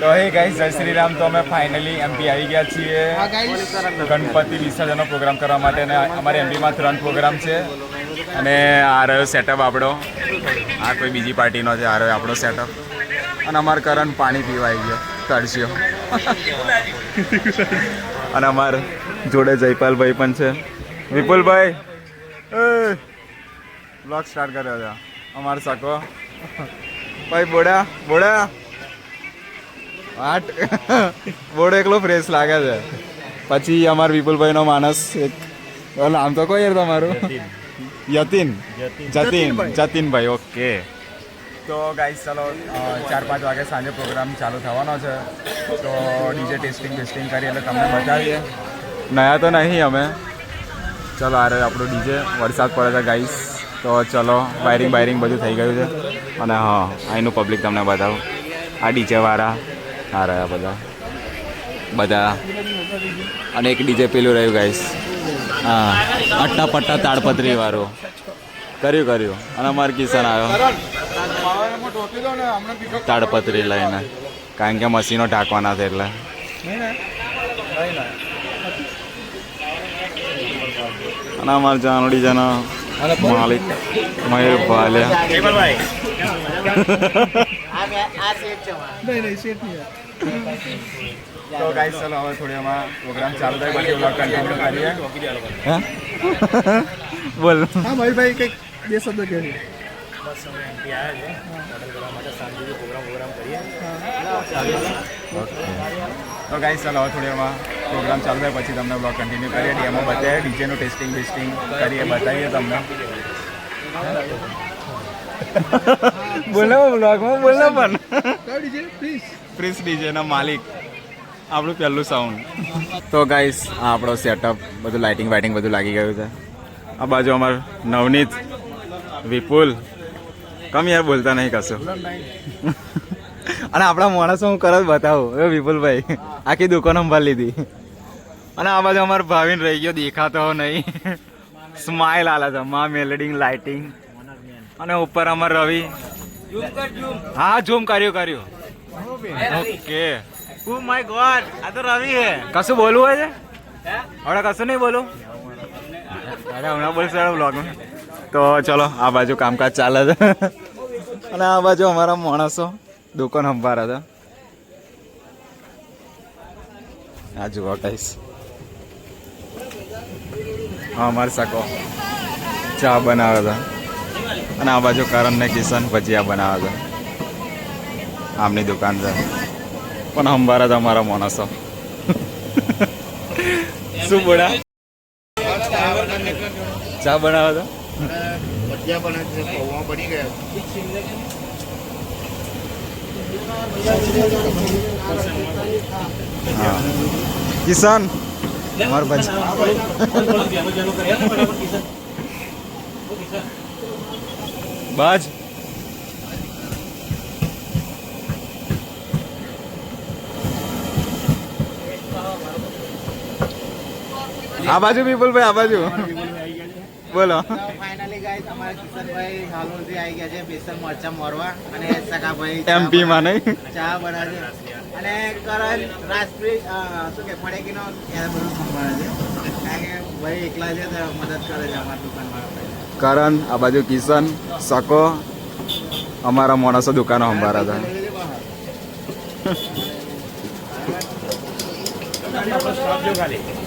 તો હે ગાઈસ જય શ્રી રામ તો અમે ફાઇનલી એમપી આવી ગયા છીએ. ગણપતિ વિસર્જનનો પ્રોગ્રામ કરવા માટે અને અમારે એમપીમાં ત્રણ પ્રોગ્રામ છે. અને આ રહ્યો સેટઅપ આપણો. આ કોઈ બીજી પાર્ટીનો છે આ રહ્યો આપણો સેટઅપ અને અમારે કરણ પાણી પીવા આવી ગયો તરસ્યો. અને અમારે જોડે જયપાલભાઈ પણ છે. વિપુલભાઈ. બ્લોગ સ્ટાર્ટ કર્યો છે. અમારે સકો. ભાઈ બોડા બોડા. આઠ. બોર્ડ એકલો ફ્રેશ લાગે છે. પછી અમાર વિપુલભાઈનો માણસ એક નામ તો કોઈ યાર તમારું? યતિન. જતીન. જતીનભાઈ. ઓકે. તો ગાઈસ ચલો ચાર પાંચ વાગે સાંજે પ્રોગ્રામ ચાલુ થવાનો છે. તો ડીજે ટેસ્ટિંગ ટેસ્ટિંગ કરી એટલે તમને બતાવીએ. નયા તો નહીં અમે. ચલો આ રહ્યું આપણું ડીજે વરસાદ પડે છે ગાઈસ તો ચલો વાયરિંગ બાયરિંગ બધું થઈ ગયું છે. અને હા અહીંનું પબ્લિક તમને બતાવું. આ ડીજે વાળા. આ રહ્યા બધા. બધા. અને એક ડીજે પેલું રહ્યું ગાઈસ હા. અટ્ટા પટ્ટા તાડપત્રી વાળું. કર્યું કર્યું. અને અમાર કિસાન આવ્યો. તાડપત્રી લઈને. કારણ કે મશીનો ઢાંકવાના છે એટલે. અને અમારે જાનડી જનો માલિક મયુર ભાલ્યા. તો ગાઈસ ચલો હવે થોડી અમાર પ્રોગ્રામ ચાલુ થાય પછી વ્લોગ કન્ટિન્યુ કરીએ. બોલ. હા ભાઈ કંઈક બે શબ્દ કહેજો તો ગાઈસ ચાલો હવે થોડી એમાં પ્રોગ્રામ ચાલુ થાય પછી તમને બ્લોક કન્ટિન્યુ કરીએ. ડેમો બતાવીએ ડીજેનું ટેસ્ટિંગ ટેસ્ટિંગ કરીએ બતાવીએ તમને. બોલો બ્લોગમાં બોલો પણ. ડીજે પ્લીઝ પ્રિન્સ ડીજેના માલિક. આપણું પહેલું સાઉન્ડ તો ગાઈસ આ આપણો સેટઅપ બધું લાઇટિંગ વાઇટિંગ બધું લાગી ગયું છે. આ બાજુ અમાર નવનીત વિપુલ. કમ યાર બોલતા નહીં કશું. અને આપણા માણસો હું કરત બતાવું. એ વિપુલભાઈ આખી દુકાન સંભાળી લીધી. અને આ બાજુ અમારો ભાવિન રહી ગયો દેખાતો નહીં. સ્માઇલ આલે છે માં મેલેડિંગ લાઇટિંગ અને ઉપર અમાર રવિ. હા ઝૂમ કર્યું કર્યું. ઓકે ઓ માય ગોડ આ તો રવિ હે. કશું બોલવું હોય છે? હવે કશું નહીં બોલું? અરે, હમણાં બોલશે બ્લોગમાં તો ચલો, આ બાજુ કામકાજ ચાલે છે. અને આ બાજુ અમારા માણસો દુકાન સંભાળે છે. આ જુઓ કહીશ હા અમારે શકો ચા બનાવે છે. અને આ બાજુ કરણ ને કિશન ભજીયા બનાવે છે. આમની દુકાન છે. પણ અંબારા જ અમારા માણસો. શું બોલા ચા બનાવે તો બની ગયા હા. કિશન, અમારું ભજી બાજ. આ બાજુ વિપુલભાઈ આ બાજુ. બોલો. ફાઇનલી ગાઈસ અમારા કિશનભાઈ હાલોલથી આવી ગયા છે બેસન મરચા મોરવા અને સગાભાઈ એમપી માં નહીં. ચા બનાવે. છે અને કરણ રાષ્ટ્રીય શું કે પડેકીનો એ બધું સંભાળે છે. કારણ કે ભાઈ એકલા છે તો મદદ કરે છે અમારા દુકાનવાળા કરણ આ બાજુ કિશન સકો અમારા માણસો દુકાનો સંભાળે હતા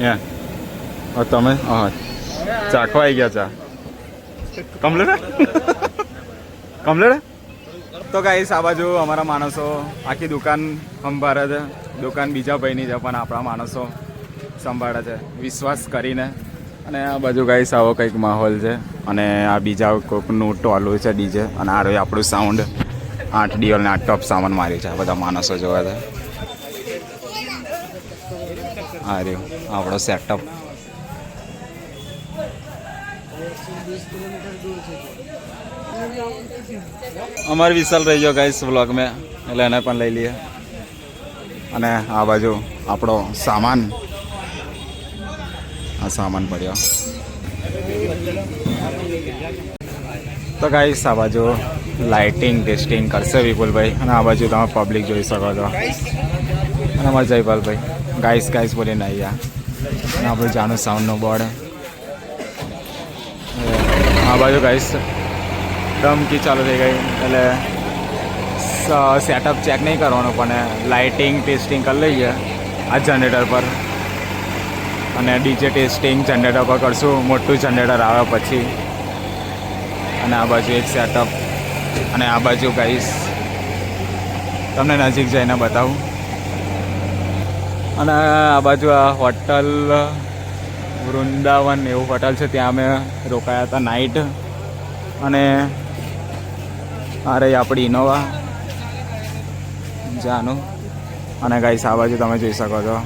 યા તમે? હા ચાખવા આવી ગયા ચા. કમ્પ્લેટ કમ્પ્લેટ તો ગાઈસ આ બાજુ અમારા માણસો, આખી દુકાન સંભાળે છે. દુકાન બીજા ભાઈની છે, પણ આપણા માણસો સંભાળે છે. વિશ્વાસ કરીને. અને આ બાજુ ગાઈસ આવો કંઈક માહોલ છે. અને આ બીજા કોઈકનું ટોલું છે ડીજે અને આ રહ્યું આપણું સાઉન્ડ આઠ ડીઓલ ને આઠ ટોપ સામાન માર્યું છે. આ બધા માણસો જોવા છે. આ રહ્યું. આપણો સેટઅપ અમારે વિશાલ રહી ગયો ગાઈસ વ્લોગ મેં, એટલે એને પણ લઈ લઈએ. અને આ બાજુ આપણો સામાન. આ સામાન પડ્યો. તો ગાઈસ આ બાજુ લાઇટિંગ ટેસ્ટિંગ કરશે વિપુલભાઈ. અને આ બાજુ તમે પબ્લિક જોઈ શકો છો. અને અમારા જયપાલભાઈ. ગાઈસ ગાઈસ બોલીને અને આપણું જાનું સાઉન્ડનું બોર્ડ આ બાજુ ગાઈશ ધમકી ચાલુ થઈ ગઈ એટલે સેટઅપ ચેક નહીં કરવાનું પણ લાઇટિંગ ટેસ્ટિંગ કરી લઈએ આ જનરેટર પર અને ડીજે ટેસ્ટિંગ જનરેટર પર કરશું, મોટું જનરેટર આવે પછી। અને આ બાજુ એક સેટઅપ અને આ બાજુ ગાઈસ તમને નજીક જઈને બતાવું. અને આ બાજુ આ હોટલ, વૃંદાવન એવું હોટલ છે, ત્યાં અમે રોકાયા હતા નાઇટ અને આ રહી આપણી ઇનોવા જાનું. અને ગાઈસ આ બાજુ તમે જોઈ શકો છો.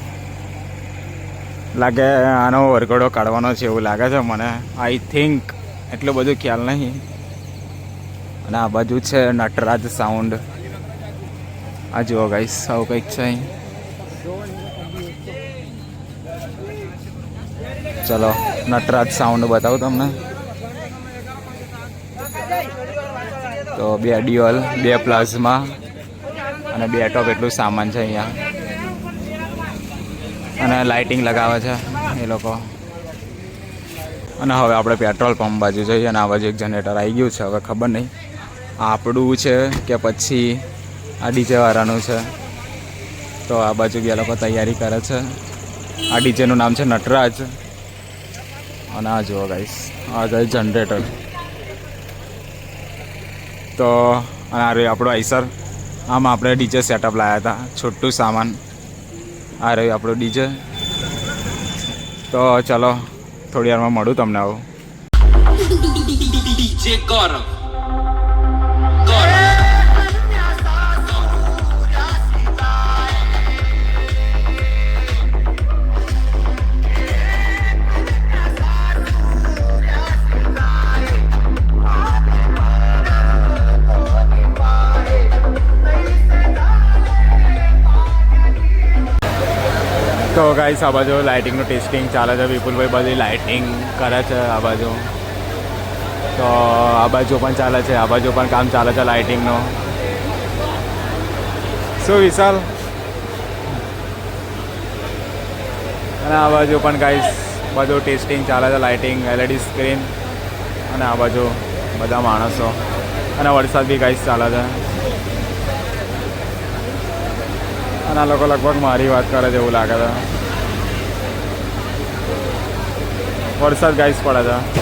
લાગે આનો વરઘોડો કાઢવાનો છે એવું લાગે છે મને. આઈ થિંક એટલું બધું ખ્યાલ નહીં. અને આ બાજુ છે નટરાજ સાઉન્ડ આ જુઓ ગાઈસ આવું કંઈક છે અહીં. ચલો, નટરાજ સાઉન્ડ બતાવું તમને. તો બે ડ્યુઅલ બે પ્લાઝમા અને બે ટોપ એટલું સામાન છે અહીંયા. અને લાઇટિંગ લગાવે છે એ લોકો. અને હવે આપણે પેટ્રોલ પંપ બાજુ જઈએ અને આ બાજુ એક જનરેટર આવી ગયું છે, હવે ખબર નહીં. આપણું છે કે પછી આ ડીજેવાળાનું છે. તો આ બાજુ બે લોકો તૈયારી કરે છે. આ ડીજેનું નામ છે નટરાજ. અને આ જુઓ ગાઈસ આ જાય જનરેટર તો અને આ રહ્યું આપણું આઈસર. આમ આપણે ડીજે સેટઅપ લાવ્યા હતા, છોટું સામાન. આ રહ્યું આપણું ડીજે. તો ચલો, થોડી વારમાં મળું તમને આવું. ગાઈસ આ બાજુ લાઇટિંગનું ટેસ્ટિંગ ચાલે છે, વિપુલભાઈ બધી લાઇટિંગ કરે છે આ બાજુ. તો આ બાજુ પણ ચાલે છે, આ બાજુ પણ કામ ચાલે છે લાઇટિંગનું શું વિશાલ? અને આ બાજુ પણ ગાઈસ બધું ટેસ્ટિંગ ચાલે છે લાઇટિંગ એલઈડી સ્ક્રીન અને આ બાજુ બધા માણસો. અને વરસાદ બી ગાઈસ ચાલે છે. અને આ લોકો લગભગ મારી વાત કરે છે એવું લાગે છે. વરસાદ ગાઈસ પડ્યા છે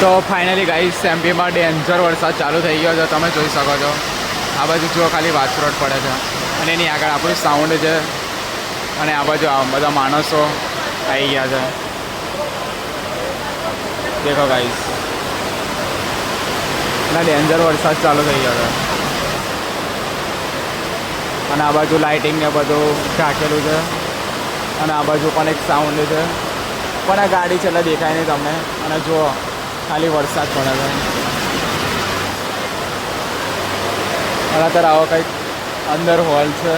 તો ફાઇનલી ગાઈસ એમપીમાં ડેન્જર વરસાદ ચાલુ થઈ ગયો છે, તમે જોઈ શકો છો. આ બાજુ જુઓ ખાલી વાછરોડ પડે છે. અને એની આગળ આપણું સાઉન્ડ છે. અને આ બાજુ બધા માણસો આવી ગયા છે. દેખો ગાઈસ ના ડેન્જર વરસાદ ચાલુ થઈ ગયો છે. અને આ બાજુ લાઇટિંગ ને બધું ઢાંકેલું છે. અને આ બાજુ પણ એક સાઉન્ડ છે. પણ આ ગાડી છે એટલે દેખાય નહીં તમને. અને જો ખાલી વરસાદ પડે છે. અને અત્યારે આવો કંઈક અંદર હોલ છે.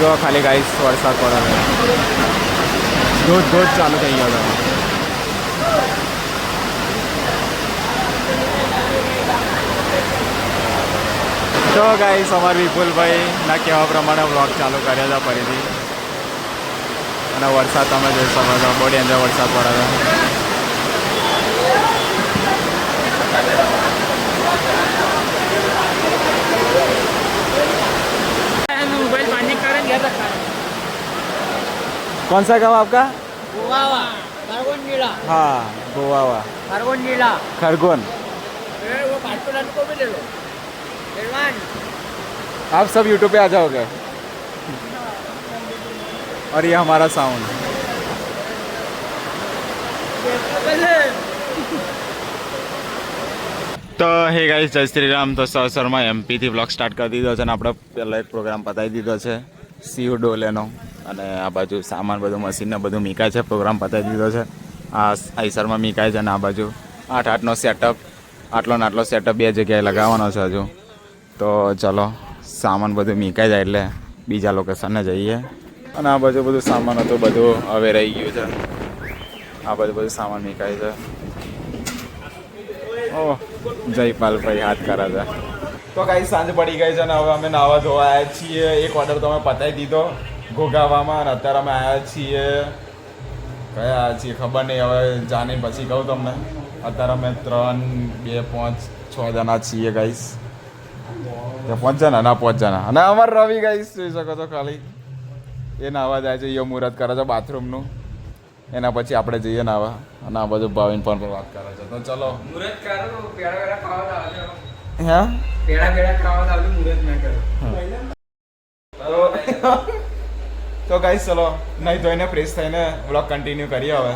જો ખાલી ગાઈસ વરસાદ પડે છે. ધોધ ધોધ ચાલુ થઈ ગયો છે. તો ગાઈસ અમાર વિપુલભાઈ ના કહેવા પ્રમાણે વ્લોગ ચાલુ કર્યા હતા ફરીથી અને વરસાદ તમે જોઈ શકો છો બહુ ડેન્જર વરસાદ પડે છે मोबाइल पानी कारण गया था कौन सा गाँव आपका गोवावा खरगोन नीला हाँ गोवावा खरगोन नीला खरगोन ए, वो पासपोर्ट को भी ले लो निर्माण आप सब यूट्यूब पे आ जाओगे और ये हमारा साउंड તો હે ગાઈસ જય શ્રી રામ તો સૌસરમાં એમપીથી બ્લોગ સ્ટાર્ટ કરી દીધો છે અને આપણે પહેલો એક પ્રોગ્રામ પતાવી દીધો છે સીવ ડોલેનો અને આ બાજુ સામાન બધું મશીનને બધું મીકાય છે પ્રોગ્રામ પતાવી દીધો છે આ આઈસરમાં મીકાય છે અને આ બાજુ આઠ આઠનો સેટઅપ આટલો ને આટલો સેટઅપ બે જગ્યાએ લગાવવાનો છે હજુ તો ચલો, સામાન બધું મીકાઈ જાય એટલે બીજા લોકેશને જઈએ. અને આ બાજુ બધું સામાન હતું, બધું હવે રહી ગયું છે. આ બધું બધું સામાન મીકાય છે. ઓહ જયપાલભાઈ હાથ કરા છે. તો કાંઈ સાંજ પડી ગઈ છે ને હવે અમે નાવા ધોવા આવ્યા છીએ. એક ઓર્ડર તો અમે પતાવી દીધો ઘોઘાવામાં, અને અત્યારે અમે આવ્યા છીએ. કયા છીએ ખબર નહીં, હવે જાણી પછી કહું તમને. અત્યારે અમે ત્રણ, બે, પાંચ, છ જણા છીએ ગાઈસ પાંચ જણા ના પાંચ જણા અને અમાર રવિ ગાઈસ જોઈ શકો છો ખાલી. એ નાવા જાય છે યો મુહૂર્ત કરે છે બાથરૂમનું એના પછી આપણે જઈએ નાવા અને આ બધું ભાવિન પણ પર વાત કરે છે. તો ચલો. મુહૂર્ત કરો પેડા પેડા ખાવા આવજો. હે? પેડા પેડા ખાવા આવજો મુહૂર્ત ના કરો. તો ગાઈસ ચલો. નહીં એને ફ્રેશ થઈને વ્લોગ કન્ટિન્યુ કરીએ હવે.